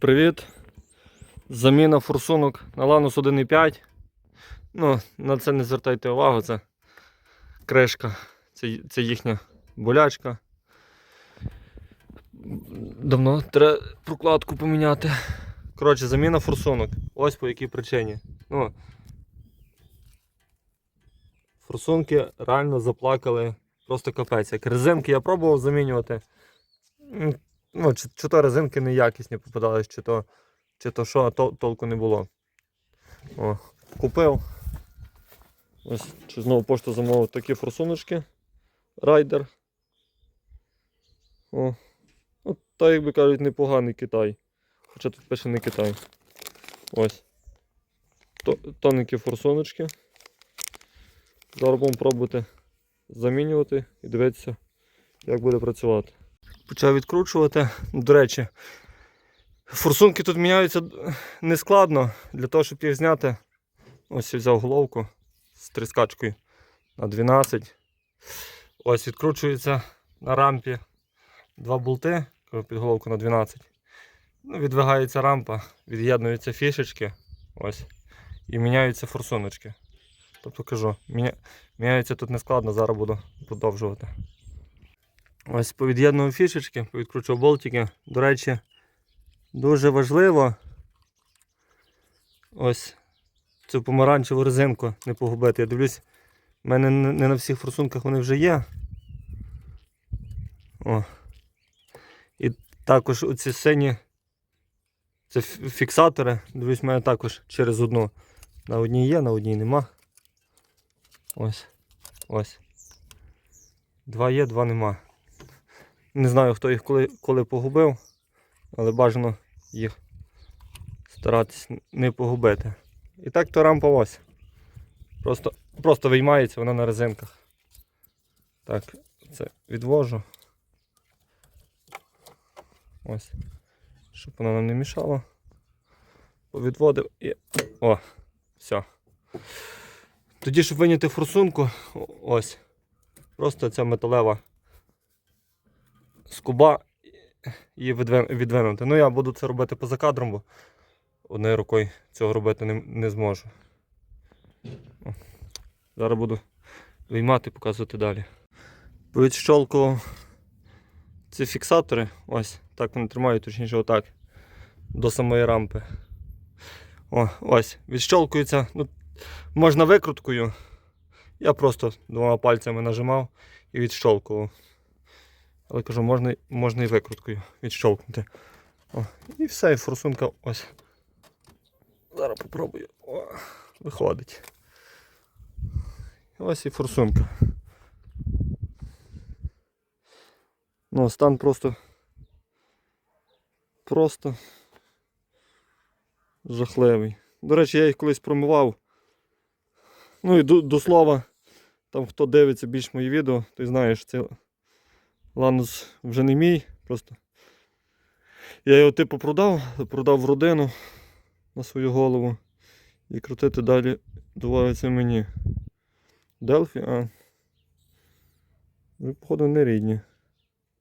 Привіт. Заміна форсунок на Lanus 1.5. Ну, на це не звертайте увагу, це кришка, це, це їхня болячка. Давно треба прокладку поміняти. Коротше, заміна форсунок. Ось по якій причині. Ну, форсунки реально заплакали просто капець. Як резинки я пробував замінювати. Ну, чи, чи то резинки неякісні попадались, чи то, чи то що, а то, толку не було. О, купив. Ось чи знову пошту замовив такі форсуночки. Райдер. О. От та, як би кажуть, непоганий Китай. Хоча тут пише не Китай. Ось. Тоненькі форсуночки. Зараз будемо пробувати замінювати і дивитися, як буде працювати. Почав відкручувати. До речі, форсунки тут міняються нескладно. Для того, щоб їх зняти. Ось я взяв головку з тріскачкою на 12. Ось відкручується на рампі два болти під головку на 12. Ну, Відвигається рампа, від'єднуються фішечки. Ось. І міняються форсуночки. Тобто кажу, міня... міняється тут нескладно, зараз буду продовжувати. Ось повід'єднував фішечки, повідкручував болтики. До речі, дуже важливо ось цю помаранчеву резинку не погубити. Я дивлюсь, в мене не на всіх форсунках вони вже є. О. І також оці сині це фіксатори. Дивлюсь, в мене також через одну. На одній є, на одній нема. Ось. Ось. Два є, два нема. Не знаю, хто їх коли, коли погубив, але бажано їх старатись не погубити. І так то рампа ось. Просто, просто виймається вона на резинках. Так, це відвожу. Ось. Щоб воно нам не мішало. Повідводив і. О! Все. Тоді, щоб виняти форсунку, ось. Просто ця металева скуба відвин- відвинути. Ну я буду це робити поза кадром, бо однією рукою цього робити не, не зможу. Зараз буду виймати показувати далі. Повідщолкував ці фіксатори, ось, так вони тримають, точніше отак, до самої рампи. О, ось, відщолкується, ну, можна викруткою. Я просто двома пальцями нажимав і відщолкував. Але кажу, можна, можна і викруткою відщолкнути. О, і все, і форсунка ось. Зараз попробую. О, виходить. Ось і форсунка. Ну, стан просто. Просто жахливий. До речі, я їх колись промивав. Ну і до, до слова, там хто дивиться більш мої відео, ти знаєш, це Ланус вже не мій, просто я його типу продав, продав в родину на свою голову. І крутити далі доводиться мені. Делфі, а. Походу, не рідні.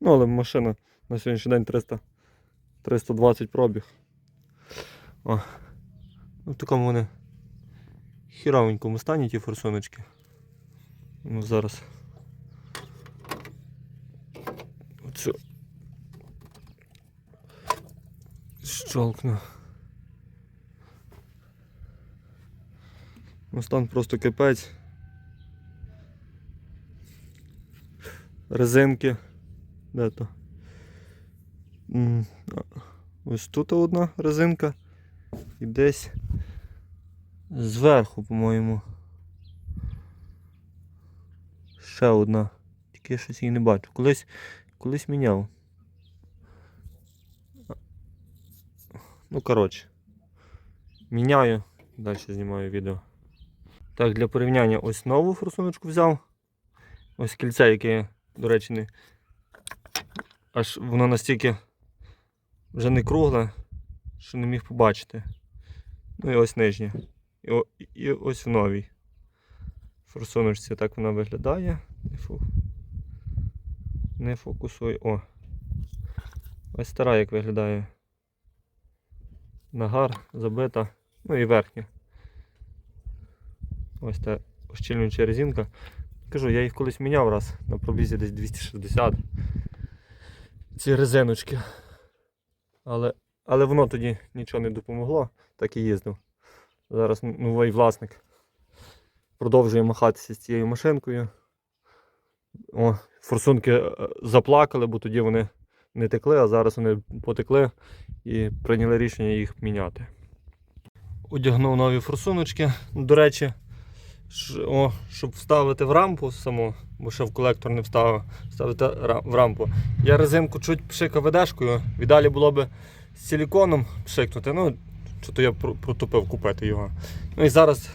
Ну, але машина на сьогоднішній день 300, 320 пробіг. О. Ну, в такому вони хіровенькому стані ті форсуночки. Ну, зараз. Оцю. Щолкну. Ну, просто кипець. Резинки. Де то? Ось тут одна резинка. І десь зверху, по-моєму. Ще одна. Тільки я щось її не бачу. Колись, колись міняв. Ну, коротше. Міняю. Далі знімаю відео. Так, для порівняння ось нову форсуночку взяв. Ось кільце, яке, до речі, не. Аж воно настільки вже не кругле, що не міг побачити. Ну і ось нижнє. І, і ось в новій. Форсуночці так вона виглядає. Не, фу... не фокусуй. О. Ось стара як виглядає. нагар забита, ну і верхня. Ось та ощільнююча резинка. Кажу, я їх колись міняв раз на пробізі десь 260. Ці резиночки. Але, але воно тоді нічого не допомогло, так і їздив. Зараз новий власник продовжує махатися з цією машинкою. О, форсунки е, заплакали, бо тоді вони не текли, а зараз вони потекли і прийняли рішення їх міняти. Одягнув нові форсуночки. До речі, о, щоб вставити в рампу саму, бо ще в колектор не вставив, ставити ра- в рампу. Я резинку чуть пшикав ведешкою, віддалі було би з силіконом пшикнути. Ну, що то я протупив купити його. Ну і зараз,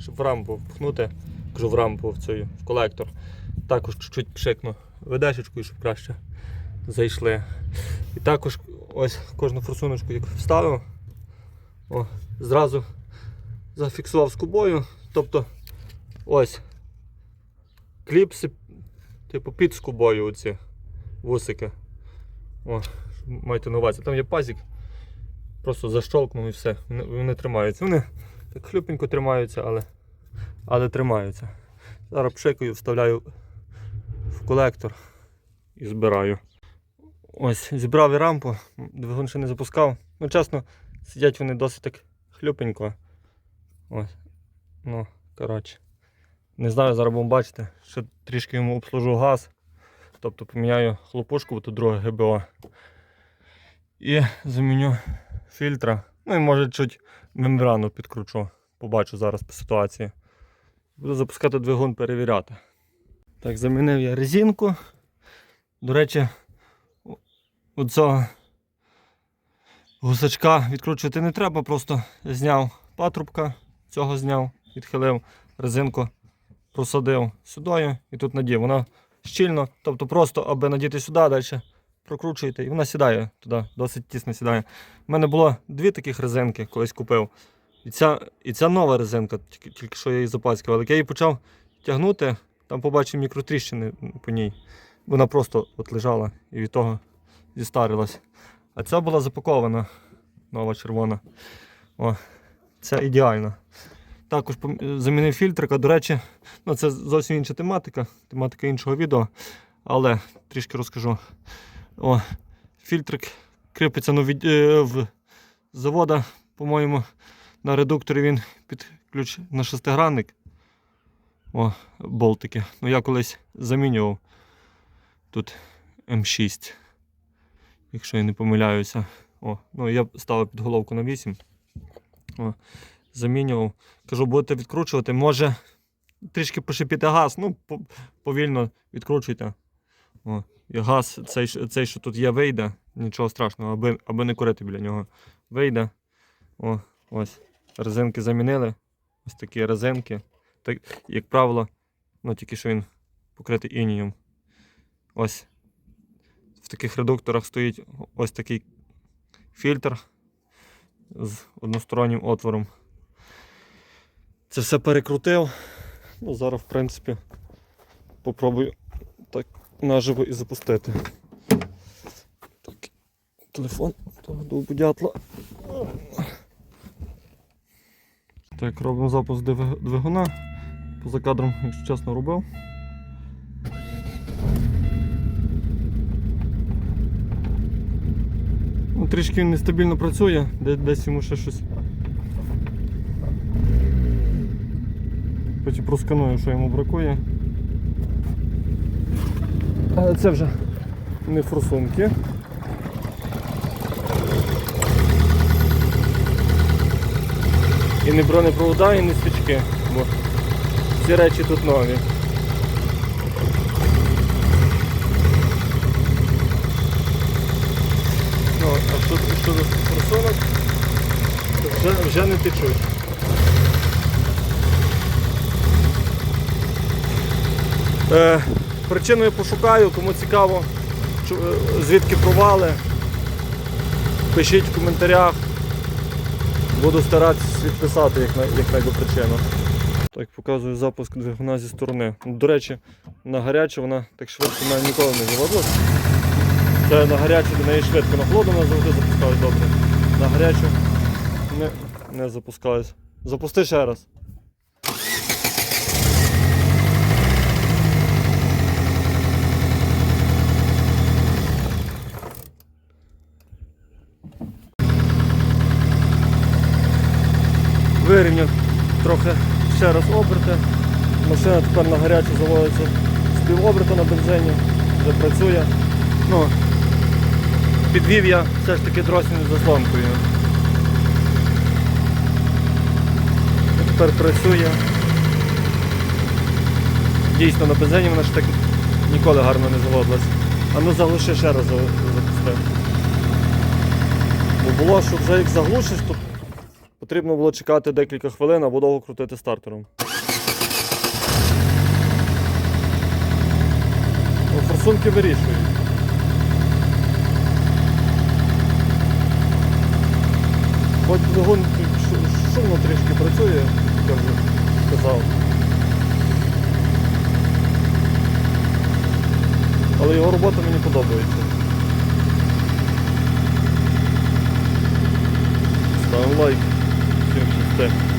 щоб в рампу впхнути, кажу в рампу в цю в колектор, також чуть-чуть пшикну ведешечкою, щоб краще зайшли. І також ось кожну форсуночку як вставив, о, зразу зафіксував скобою. Тобто ось кліпси, типу під скобою оці вусики. О, майте на увазі. Там є пазик, просто защолкнув і все. Вони, вони тримаються. Вони так хлюпенько тримаються, але, але тримаються. Зараз пшикаю, вставляю колектор і збираю. Ось, зібрав і рампу, двигун ще не запускав. Ну, чесно, сидять вони досить так хлюпенько. Ось. Ну, коротше. Не знаю, зараз будемо бачити. Ще трішки йому обслужу газ. Тобто поміняю хлопушку, бо тут друге ГБО. І заміню фільтра. Ну і може чуть мембрану підкручу. Побачу зараз по ситуації. Буду запускати двигун, перевіряти. Так, замінив я резинку. До речі, оцього гусачка відкручувати не треба, просто зняв патрубка, цього зняв, відхилив резинку, просадив сюди і тут надів. Вона щільно, тобто просто аби надіти сюди, далі прокручуєте і вона сідає туди, досить тісно сідає. У мене було дві таких резинки, колись купив. І ця, і ця нова резинка, тільки, що я її запаскував. Як я її почав тягнути, там побачив мікротріщини по ній. Вона просто от лежала і від того зістарилась. А ця була запакована, нова червона. О, це ідеально. Також пом- замінив фільтрика. До речі, ну це зовсім інша тематика, тематика іншого відео. Але трішки розкажу. О, фільтрик кріпиться ну, від, е, в завода, по-моєму, на редукторі він під ключ на шестигранник. О, болтики. Ну я колись замінював тут М6. Якщо я не помиляюся. О, ну я ставив під головку на 8. О, замінював. Кажу, будете відкручувати, може трішки пошипіти газ, ну, повільно відкручуйте. О, і газ, цей, цей, що тут є, вийде, нічого страшного, аби, аби не курити біля нього. Вийде. О, ось. Резинки замінили. Ось такі резинки. Так, як правило, ну тільки що він покритий інієм. Ось. В таких редукторах стоїть ось такий фільтр з одностороннім отвором. Це все перекрутив. Ну, зараз, в принципі, попробую так наживо і запустити. Так, телефон того довбодятла. Так, робимо запуск двиг- двигуна. Поза кадром, якщо чесно, робив. Ну, трішки він нестабільно працює, десь йому ще щось. Потім просканую, що йому бракує. Але це вже не форсунки. І не бронепровода, і не свічки, бо ці речі тут нові. Ну, а що, щодо форсунок, то вже, вже не течуть. Е, причину я пошукаю, кому цікаво, е, звідки провали. Пишіть в коментарях. Буду старатися відписати як, най, як найду причину. Так, показую запуск двигуна зі сторони. До речі, на гаряче вона так швидко мене ніколи не заводилась. Це на гарячу до неї швидко, на холодну вона завжди запускає добре. На гарячу Не, не запускаюсь. Запусти ще раз. Вирівняв трохи ще раз оберти. Машина тепер на гарячу заводиться з півоберту на бензині, вже працює. Ну, підвів я все ж таки дросною заслонкою. Тепер працює. Дійсно на бензині вона ж так ніколи гарно не заводилась. А ну заглуши ще раз за- запусти. Бо було, що вже як заглушиш, то потрібно було чекати декілька хвилин або довго крутити стартером. Ну, форсунки вирішують. Хоч двигун шумно трішки працює, як я вже сказав. Але його робота мені подобається. Ставимо лайк. yaptı.